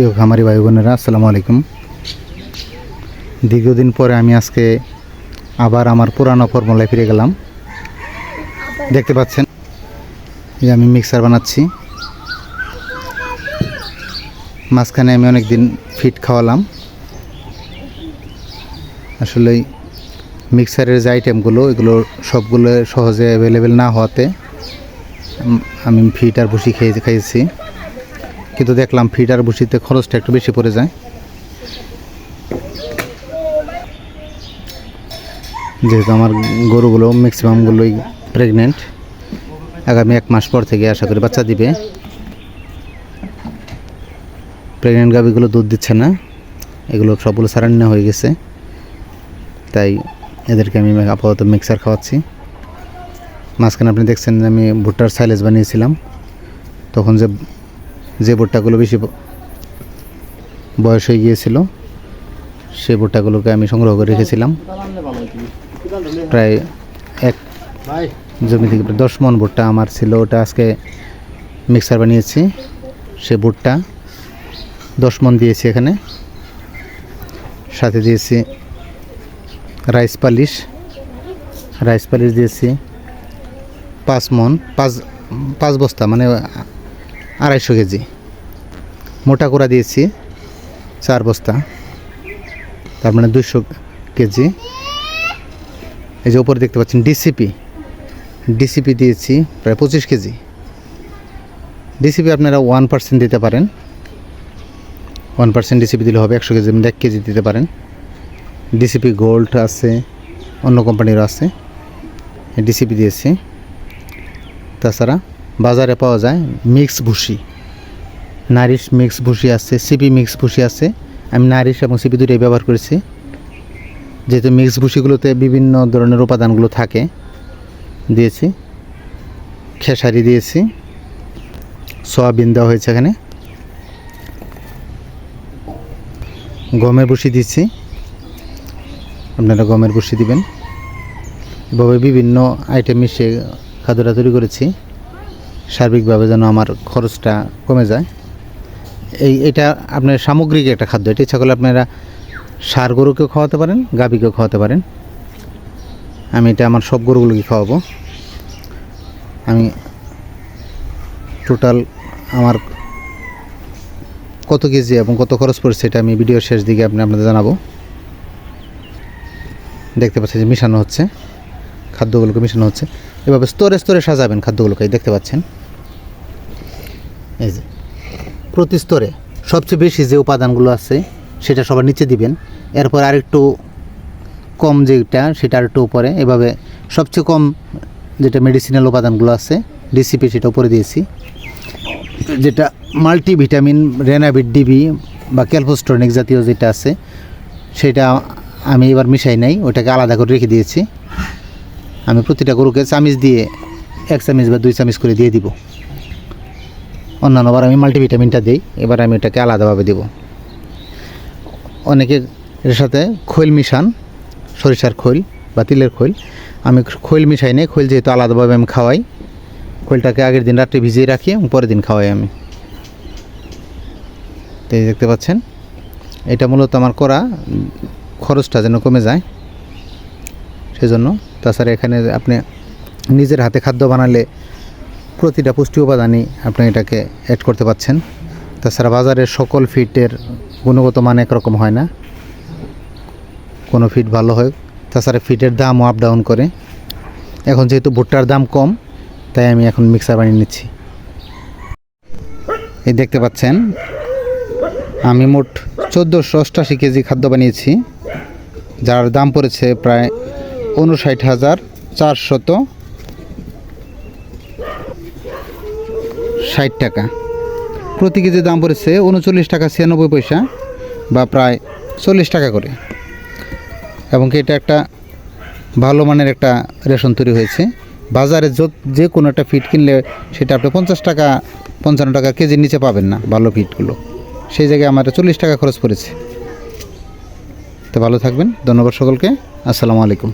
প্রিয় খামারি ভাই বোনেরা, আসসালামু আলাইকুম। দীর্ঘদিন পরে আমি আজকে আবার আমার পুরানো ফর্মুলায় ফিরে গেলাম। দেখতে পাচ্ছেন যে আমি মিক্সার বানাচ্ছি। মাঝখানে আমি অনেক দিন ফিট খাওয়ালাম। আসলে মিক্সারের যে আইটেমগুলো এগুলো সবগুলো সহজে অ্যাভেলেবেল না হওয়াতে আমি ফিট আর ভুসি খেয়ে খাইয়েছি। কিন্তু দেখলাম ফিড আর বসিতে খরচটা একটু বেশি পড়ে যায়। যেহেতু আমার গরুগুলো ম্যাক্সিমামগুলোই প্রেগনেন্ট আগামী এক মাস পর থেকে আশা করি বাচ্চা দিবে। প্রেগনেন্ট গাভিগুলো দুধ দিচ্ছে না, এগুলো সবগুলো সারান্না হয়ে গেছে। তাই এদেরকে আমি আপাতত মিক্সার খাওয়াচ্ছি। মাঝখানে আপনি দেখছেন যে আমি ভুট্টার সাইলেজ বানিয়েছিলাম, তখন যে যে ভুট্টাগুলো বেশি বয়স হয়ে গিয়েছিল সেই ভুট্টাগুলোকে আমি সংগ্রহ করে রেখেছিলাম। প্রায় এক জমি থেকে দশ মন ভুট্টা আমার ছিল ওটা আজকে মিক্সার বানিয়েছি। সে ভুট্টা দশ মন দিয়েছি এখানে। সাথে দিয়েছি রাইস পালিশ। রাইস পালিশ দিয়েছি পাঁচ মন পাঁচ পাঁচ বস্তা মানে আড়াইশো কেজি। মোটা করা দিয়েছি, চার বস্তা। তার মানে দুশো কেজি। এই যে উপরে দেখতে পাচ্ছেন ডিসিপি। ডিসিপি দিয়েছি প্রায় পঁচিশ কেজি। ডিসিপি আপনারা ওয়ান পার্সেন্ট দিতে পারেন। ওয়ান পার্সেন্ট ডিসিপি দিলে হবে একশো কেজি, এক কেজি দিতে পারেন। ডিসিপি গোল্ড আছে, অন্য কোম্পানিরও আছে। ডিসিপি দিয়েছি। তাছাড়া বাজারে পাওয়া যায় মিক্স ভুসি। নারিশ মিক্স ভুসি আছে, সিপি মিক্স ভুসি আছে। আমি নারিশ এবং সিপি দুটোই ব্যবহার করেছি। যেহেতু মিক্স ভুসিগুলোতে বিভিন্ন ধরনের উপাদানগুলো থাকে, দিয়েছি। খেসারি দিয়েছি। সয়াবিন দেওয়া হয়েছে এখানে। গমের ভুসি দিচ্ছি আপনারা গমের ভুসি দিবেন। এভাবে বিভিন্ন আইটেম মিশিয়ে খাদ্যটা তৈরি করেছি। সার্বিকভাবে যেন আমার খরচটা কমে যায়। এই, এটা আপনার সামগ্রিক একটা খাদ্য। এটা করলে আপনারা সার গরুকেও খাওয়াতে পারেন, গাভীকেও খাওয়াতে পারেন। আমি এটা আমার সব গরুগুলোকে খাওয়াবো। আমি টোটাল আমার কত কেজি এবং কত খরচ পড়ছে এটা আমি ভিডিওর শেষ দিকে আপনি আপনাদের জানাব। দেখতে পাচ্ছেন যে মিশানো হচ্ছে, খাদ্যগুলোকে মিশানো হচ্ছে। এভাবে স্তরে স্তরে সাজাবেন খাদ্যগুলোকে দেখতে পাচ্ছেন? এই যে। প্রতি স্তরে সবচেয়ে বেশি যে উপাদানগুলো আছে, সেটা সবার নিচে দিবেন। এরপর আরেকটু কম যেটা, সেটা আরেকটু উপরে। এভাবে সবচেয়ে কম যেটা মেডিসিনাল উপাদানগুলো আছে ডিসিপি সেটা উপরে দিয়েছি। যেটা মাল্টিভিটামিন রেনাভিট ডিবি বা ক্যালপোস্টনিক জাতীয় যেটা আছে, সেটা আমি এবার মিশাই নাই ওটাকে আলাদা করে রেখে দিয়েছি। আমি প্রতিটা গরুকে চামিচ দিয়ে এক চামিচ বা দুই চামিচ করে দিয়ে দিব। অন্যান্যবার আমি মাল্টিভিটামিনটা দিই, এবার আমি এটাকে আলাদাভাবে দেব। অনেকে এর সাথে খৈল মিশান, সরিষার খৈল বা তিলের খৈল। আমি খৈল মিশাই নেই, খৈল যেহেতু আলাদাভাবে আমি খাওয়াই, খৈলটাকে আগের দিন রাত্রে ভিজিয়ে রাখি এবং পরের দিন খাওয়াই আমি। তো এই দেখতে পাচ্ছেন, এটা মূলত আমার করা, খরচটা যেন কমে যায়। সেজন্য তাছাড়া এখানে আপনি নিজের হাতে খাদ্য বানালে প্রতিটা পুষ্টি উপাদানই আপনি এটাকে অ্যাড করতে পাচ্ছেন। তাছাড়া বাজারের সকল ফিটের গুণগত মান একরকম হয় না। কোনো ফিট ভালো হয়, তাছাড়া ফিটের দামও আপ ডাউন করে। এখন যেহেতু ভুট্টার দাম কম, তাই আমি এখন মিক্সার বানিয়ে নিচ্ছি। এই দেখতে পাচ্ছেন, আমি মোট চোদ্দোশো অষ্টাশি কেজি খাদ্য বানিয়েছি, যার দাম পড়েছে প্রায় উনষাট হাজার চারশত ষাট টাকা। প্রতি কেজি দাম পড়েছে উনচল্লিশ টাকা ছিয়ানব্বই পয়সা বা প্রায় চল্লিশ টাকা করে। এবং এটা একটা ভালো মানের একটা রেশন তৈরি হয়েছে। বাজারে যে কোনো একটা ফিট কিনলে সেটা আপনি পঞ্চাশ টাকা, পঞ্চান্ন টাকা কেজির নিচে পাবেন না ভালো ফিটগুলো। সেই জায়গায় আমার চল্লিশ টাকা খরচ পড়েছে। তো ভালো থাকবেন। ধন্যবাদ সকলকে। আসসালামু আলাইকুম।